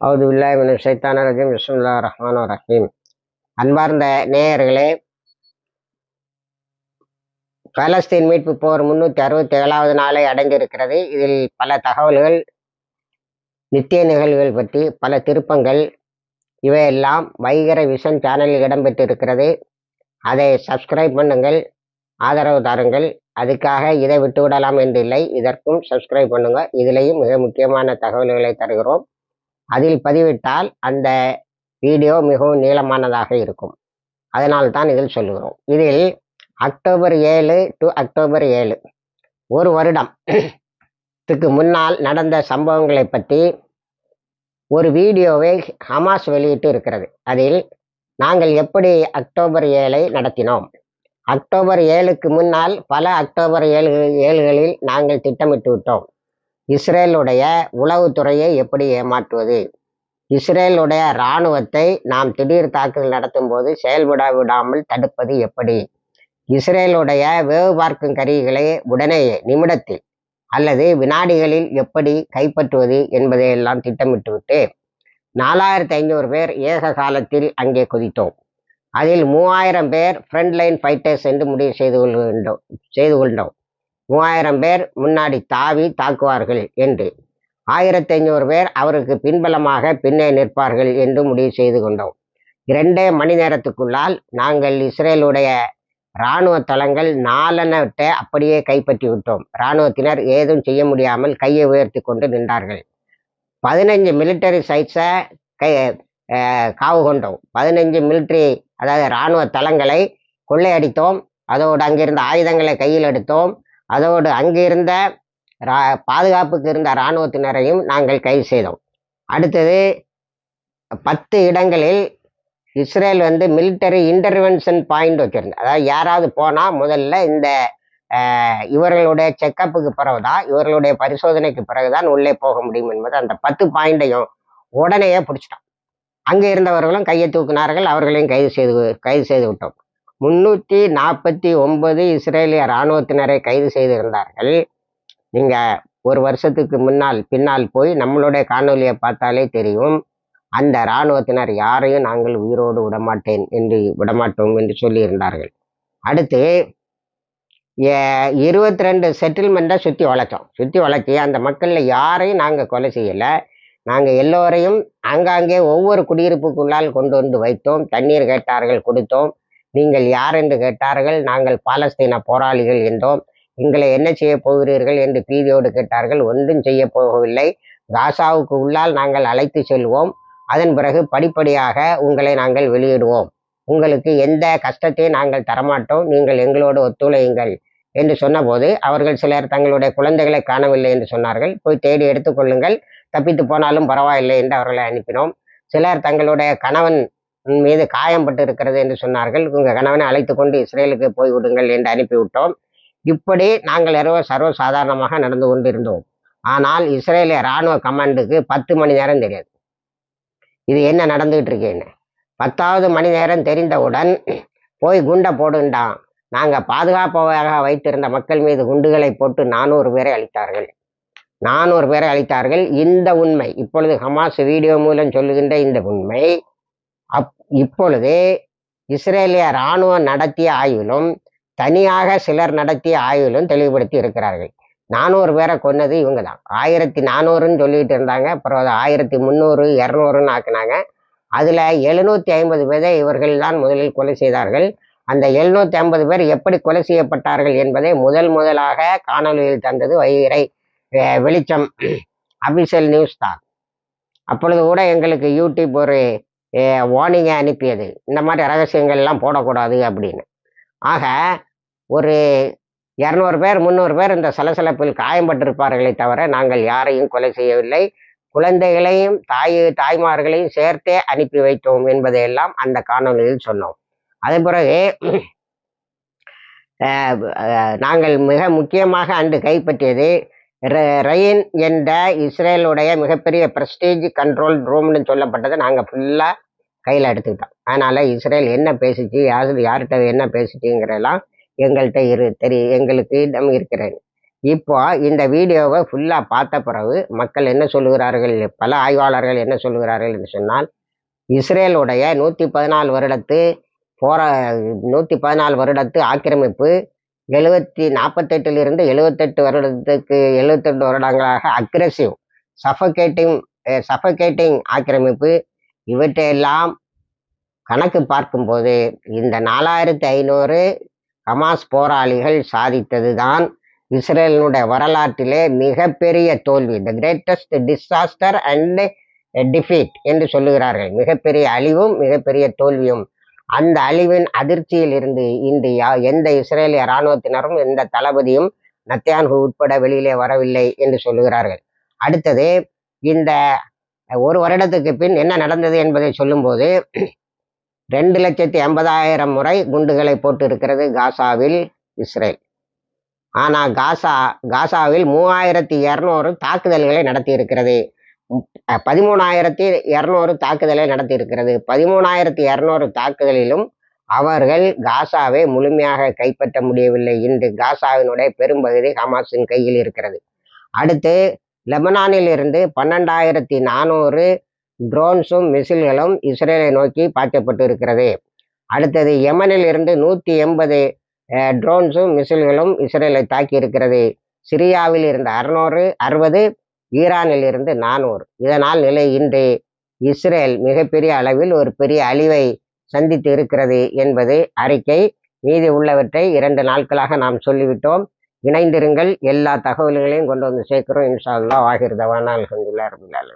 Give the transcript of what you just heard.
அவுது பில்லாஹிமின் சைத்தான ரஜிம் விஸ்முல்லா ரஹ்மான் ரஹீம். அன்பார்ந்த நேயர்களே பலஸ்தீன் மீட்பு போர் முன்னூற்றி அறுபத்தி ஏழாவது நாளை அடைந்திருக்கிறது இதில் பல தகவல்கள் நித்திய நிகழ்வுகள் பற்றி பல திருப்பங்கள் இவையெல்லாம் வைகர விஷன் சேனலில் இடம்பெற்றிருக்கிறது. அதை சப்ஸ்கிரைப் பண்ணுங்கள் ஆதரவு தாருங்கள். அதுக்காக இதை விட்டு விடலாம் என்று இல்லை இதற்கும் சப்ஸ்கிரைப் பண்ணுங்கள் இதுலேயும் மிக முக்கியமான தகவல்களை தருகிறோம். அதில் பதிவிட்டால் அந்த வீடியோ மிகவும் நீளமானதாக இருக்கும். அதனால் தான் இதில் சொல்லுகிறோம். இதில் அக்டோபர் ஏழு டு அக்டோபர் ஏழு. ஒரு வருடம். த்துக்கு முன்னால் நடந்த சம்பவங்களை பற்றி ஒரு வீடியோவை ஹமாஸ் வெளியிட்டு இருக்கிறது. அதில் நாங்கள் எப்படி அக்டோபர் ஏழை நடத்தினோம். அக்டோபர் ஏழுக்கு முன்னால் பல அக்டோபர் ஏழு ஏழுகளில் நாங்கள் திட்டமிட்டு விட்டோம். இஸ்ரேலுடைய உளவுத்துறையை எப்படி ஏமாற்றுவது? இஸ்ரேலுடைய இராணுவத்தை நாம் திடீர் தாக்குதல் நடத்தும் போது செயல்பட விடாமல் தடுப்பது எப்படி? இஸ்ரேலுடைய வேவு பார்க்கும் கருவிகளை உடனே நிமிடத்தில் அல்லது வினாடிகளில் எப்படி கைப்பற்றுவது என்பதையெல்லாம் திட்டமிட்டுவிட்டு நாலாயிரத்தி ஐநூறு பேர் ஏக காலத்தில் அங்கே குதித்தோம். அதில் மூவாயிரம் பேர் ஃப்ரண்ட் லைன் ஃபைட்டர்ஸ் என்று முடிவு செய்து கொள்கின்றோம் செய்து கொண்டோம். மூவாயிரம் பேர் முன்னாடி தாவி தாக்குவார்கள் என்று. ஆயிரத்தி ஐநூறு பேர் அவருக்கு பின்பலமாக பின்னே நிற்பார்கள் என்று முடிவு செய்து கொண்டோம். இரண்டே மணி நேரத்துக்குள்ளால் நாங்கள் இஸ்ரேலுடைய இராணுவ தளங்கள் நாலனவற்றை அப்படியே கைப்பற்றி விட்டோம். இராணுவத்தினர் ஏதும் செய்ய முடியாமல் கையை உயர்த்தி கொண்டு நின்றார்கள். பதினஞ்சு மிலிட்டரி சைட்ஸை கை காவு கொண்டோம். பதினஞ்சு மிலிட்ரி அதாவது இராணுவ தளங்களை கொள்ளையடித்தோம். அதோடு அங்கிருந்த ஆயுதங்களை கையில் எடுத்தோம். அதோடு அங்கிருந்த ரா பாதுகாப்புக்கு இருந்த இராணுவத்தினரையும் நாங்கள் கைது செய்தோம். அடுத்தது பத்து இடங்களில் இஸ்ரேல் வந்து மிலிட்டரி இன்டர்வென்ஷன் பாயிண்ட் வச்சிருந்தது. அதாவது யாராவது போனால் முதல்ல இந்த இவர்களுடைய செக்கப்புக்கு பிறகுதான் இவர்களுடைய பரிசோதனைக்கு பிறகுதான் உள்ளே போக முடியும் என்பது அந்த பத்து பாயிண்டையும் உடனேயே பிடிச்சிட்டோம். அங்கே இருந்தவர்களும் கையை தூக்கினார்கள் அவர்களையும் கைது செய்து கைது செய்து விட்டோம். முன்னூற்றி நாற்பத்தி ஒன்பது இஸ்ரேலிய இராணுவத்தினரை கைது செய்திருந்தார்கள். நீங்கள் ஒரு வருஷத்துக்கு முன்னால் பின்னால் போய் நம்மளுடைய காணொலியை பார்த்தாலே தெரியும். அந்த இராணுவத்தினர் யாரையும் நாங்கள் உயிரோடு விடமாட்டேன் என்று விடமாட்டோம் என்று சொல்லியிருந்தார்கள். அடுத்து இருபத்தி ரெண்டு செட்டில்மெண்ட்டை சுற்றி வளர்த்தோம் சுற்றி வளர்த்தி அந்த மக்களில் யாரையும் நாங்கள் கொலை செய்யலை. நாங்கள் எல்லோரையும் ஆங்காங்கே ஒவ்வொரு குடியிருப்புக்குள்ளால் கொண்டு வந்து வைத்தோம். தண்ணீர் கேட்டார்கள் கொடுத்தோம். நீங்கள் யார் என்று கேட்டார்கள் நாங்கள் பாலஸ்தீன போராளிகள் என்றோம். எங்களை என்ன செய்ய போகிறீர்கள் என்று பீதியோடு கேட்டார்கள். ஒன்றும் செய்ய போகவில்லை. காசாவுக்கு உள்ளால் நாங்கள் அழைத்து செல்வோம். அதன் பிறகு படிப்படியாக உங்களை நாங்கள் வெளியிடுவோம். உங்களுக்கு எந்த கஷ்டத்தையும் நாங்கள் தரமாட்டோம். நீங்கள் எங்களோடு ஒத்துழையுங்கள் என்று சொன்னபோது அவர்கள் சிலர் தங்களுடைய குழந்தைகளை காணவில்லை என்று சொன்னார்கள். போய் தேடி எடுத்துக்கொள்ளுங்கள் தப்பித்து போனாலும் பரவாயில்லை என்று அவர்களை அனுப்பினோம். சிலர் தங்களுடைய கணவன் மீது காயம்பட்டு இருக்கிறது என்று சொன்னார்கள். உங்கள் கணவனை அழைத்து கொண்டு இஸ்ரேலுக்கு போய் விடுங்கள் என்று அனுப்பிவிட்டோம். இப்படி நாங்கள் இரவு சர்வசாதாரணமாக நடந்து கொண்டிருந்தோம். ஆனால் இஸ்ரேலிய இராணுவ கமாண்டுக்கு பத்து மணி நேரம் தெரியாது. இது என்ன நடந்துகிட்டு இருக்கேன்னு பத்தாவது மணி நேரம் தெரிந்தவுடன் போய் குண்டை போடுண்டான் நாங்கள் பாதுகாப்பாக வைத்திருந்த மக்கள் மீது குண்டுகளை போட்டு நானூறு பேரை அளித்தார்கள் நானூறு பேரை அளித்தார்கள் இந்த உண்மை இப்பொழுது ஹமாஸ் வீடியோ மூலம் சொல்லுகின்ற இந்த உண்மை இப்பொழுது இஸ்ரேலிய இராணுவம் நடத்திய ஆய்விலும் தனியாக சிலர் நடத்திய ஆய்விலும் தெளிவுபடுத்தி இருக்கிறார்கள். நானூறு பேரை கொன்னது இவங்க தான் ஆயிரத்தி நானூறுன்னு சொல்லிட்டு இருந்தாங்க. அப்புறம் அதை ஆயிரத்தி முந்நூறு இரநூறுன்னு ஆக்குனாங்க. அதில் எழுநூற்றி ஐம்பது பேரை இவர்கள் தான் முதலில் கொலை செய்தார்கள். அந்த எழுநூற்றி ஐம்பது பேர் எப்படி கொலை செய்யப்பட்டார்கள் என்பதை முதல் முதலாக காணொலியில் தந்தது வைகரை வெளிச்சம். அபிஷியல் நியூஸ் தான். அப்பொழுது கூட எங்களுக்கு யூடியூப் ஒரு வார்னிங்கை அனுப்பியது. இந்த மாதிரி ரகசியங்கள்லாம் போடக்கூடாது அப்படின்னு. ஆக ஒரு இரநூறு பேர் முந்நூறு பேர் இந்த சலசலப்பில் காயம்பட்டிருப்பார்களே தவிர நாங்கள் யாரையும் கொலை செய்யவில்லை. குழந்தைகளையும் தாய் தாய்மார்களையும் சேர்த்தே அனுப்பி வைத்தோம் என்பதையெல்லாம் அந்த காணொலியில் சொன்னோம். அதே பிறகு நாங்கள் மிக முக்கியமாக அன்று கைப்பற்றியது ரயின் என்ற இஸ்ரேலுடைய மிகப்பெரிய பிரஸ்டீஜ் கண்ட்ரோல் ரூம்னு சொல்லப்பட்டதை. நாங்கள் ஃபுல்லாக கையில் எடுத்துக்கிட்டோம் அதனால் இஸ்ரேல் என்ன பேசிச்சு யார் யார்கிட்ட என்ன பேசிச்சுங்கிறதெல்லாம் எங்கள்கிட்ட இரு தெரிய எங்களுக்கு இடம் இருக்கிறேன் இப்போ இந்த வீடியோவை ஃபுல்லாக பார்த்த பிறகு மக்கள் என்ன சொல்லுகிறார்கள் பல ஆய்வாளர்கள் என்ன சொல்லுகிறார்கள் என்று சொன்னால் இஸ்ரேலுடைய நூற்றி பதினாலு வருடத்து போரா நூற்றி பதினாலு வருடத்து ஆக்கிரமிப்பு எழுபத்தி நாற்பத்தெட்டிலிருந்து எழுபத்தெட்டு வருடத்துக்கு எழுபத்தெட்டு வருடங்களாக அக்ரெசிவ் சஃபகேட்டிங் சஃபகேட்டிங் ஆக்கிரமிப்பு இவற்றையெல்லாம் கணக்கு பார்க்கும்போது இந்த நாலாயிரத்தி ஐநூறு ஹமாஸ் போராளிகள் சாதித்தது தான் இஸ்ரேலினுடைய வரலாற்றிலே மிகப்பெரிய தோல்வி. The greatest disaster and defeat என்று சொல்லுகிறார்கள். மிகப்பெரிய அழிவும் மிகப்பெரிய தோல்வியும். அந்த அழிவின் அதிர்ச்சியில் இருந்து இன்று யா- எந்த இஸ்ரேலிய இராணுவத்தினரும் எந்த தளபதியும் நத்தியான்கு உட்பட வெளியிலே வரவில்லை என்று சொல்லுகிறார்கள். அடுத்தது இந்த ஒரு வருடத்துக்கு பின் என்ன நடந்தது என்பதை சொல்லும்போது ரெண்டு லட்சத்தி எண்பதாயிரம் முறை குண்டுகளை போட்டு இருக்கிறது காசாவில் இஸ்ரேல். ஆனால் காசா காசாவில் மூவாயிரத்தி இரநூறு தாக்குதல்களை நடத்தி இருக்கிறது பதிமூணாயிரத்தி இரநூறு தாக்குதலை நடத்தி இருக்கிறது பதிமூணாயிரத்தி இரநூறு தாக்குதலிலும் அவர்கள் காசாவை முழுமையாக கைப்பற்ற முடியவில்லை. இன்று காசாவினுடைய பெரும்பகுதி ஹமாஸின் கையில் இருக்கிறது. அடுத்து லெபனானில் இருந்து பன்னெண்டாயிரத்தி நானூறு ட்ரோன்ஸும் மிசில்களும் இஸ்ரேலை நோக்கி பாய்ச்சப்பட்டு இருக்கிறது அடுத்தது யமனில் இருந்து நூற்றி எண்பது ட்ரோன்ஸும் மிசில்களும் இஸ்ரேலை தாக்கி இருக்கிறது சிரியாவில் இருந்து அறுநூறு அறுபது ஈரானில் இருந்து நானூறு. இதனால் நிலை இன்று இஸ்ரேல் மிகப்பெரிய அளவில் ஒரு பெரிய அழிவை சந்தித்து இருக்கிறது என்பது அறிக்கை. மீதி உள்ளவற்றை இரண்டு நாட்களாக நாம் சொல்லிவிட்டோம். இணைந்திருங்கள். எல்லா தகவல்களையும் கொண்டு வந்து சேர்க்கிறோம். இன்ஷா அல்லாஹ் ஆகிருதவானால் அல்ஹம்துலில்லாஹ் ரபில் ஆலமீன்.